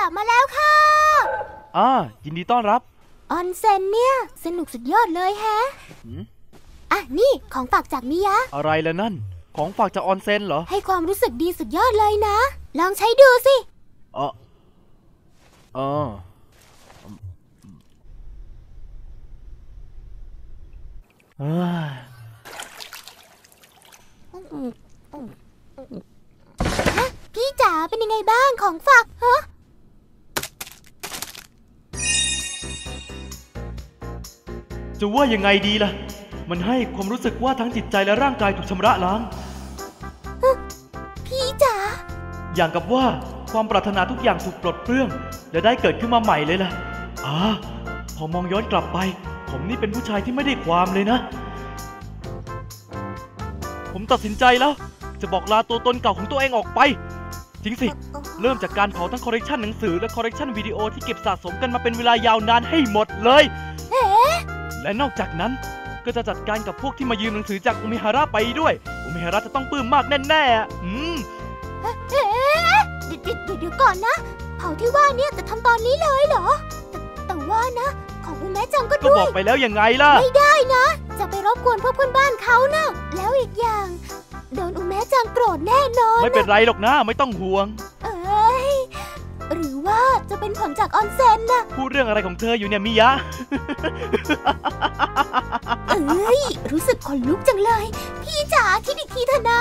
ลับมาแล้วค่ะอ่ายินดีต้อนรับ ออนเซ็นเนี่ย สนุกสุดยอดเลยแฮะหืมอะนี่ของฝากจากมิยะ อะไรละนั่น ของฝากจากออนเซ็นเหรอ ให้ความรู้สึกดีสุดยอดเลยนะ ลองใช้ดูสิเออเออเอ้ยพี่จ๋าเป็นยังไงบ้างของฝากฮะ จะว่ายังไงดีล่ะ มันให้ความรู้สึกว่าทั้งจิตใจและร่างกายถูกชำระล้าง พี่จ๋า อย่างกับว่าความปรารถนาทุกอย่างถูกปลดเปลื้อง และได้เกิดขึ้นมาใหม่เลยล่ะอ่าพอมองย้อนกลับไป ผมนี่เป็นผู้ชายที่ไม่ได้ความเลยนะ ผมตัดสินใจแล้ว จะบอกลาตัวตนเก่าของตัวเองออกไป จริงสิ เริ่มจากการเผาทั้งคอลเลกชันหนังสือและคอลเลกชันวิดีโอที่เก็บสะสมกันมาเป็นเวลายาวนานให้หมดเลยเอ๊ะ และนอกจากนั้นก็จะจัดการกับพวกที่มายืมหนังสือจากอุมิฮาระไปด้วย อุมิฮาระจะต้องปลื้มมากแน่ๆอะอืมเอ๊ะเดี๋ยวเดี๋ยวเดี๋ยวเดี๋ยวก่อนนะ เผาที่ว่าเนี่ยจะทำตอนนี้เลยเหรอ แต่แต่ว่านะ ของอุแม่จังก็ก็ด้บวอยกไปแล้วยังไงล่ะ ไม่ได้นะ จะไปรบกวนพวกเพื่อนบ้านเขานะ แล้วอีกอย่างโดนอุแม่จังโกรธแน่นอน ไม่เป็นไรหรอกนะ ไม่ต้องห่วง เป็นผลจากออนเซ็นนะพูดเรื่องอะไรของเธออยู่เนี่ยมิยะ เอ้ยรู้สึกขนลุกจังเลย พี่จ๋าคิดอีกทีเถอะนะ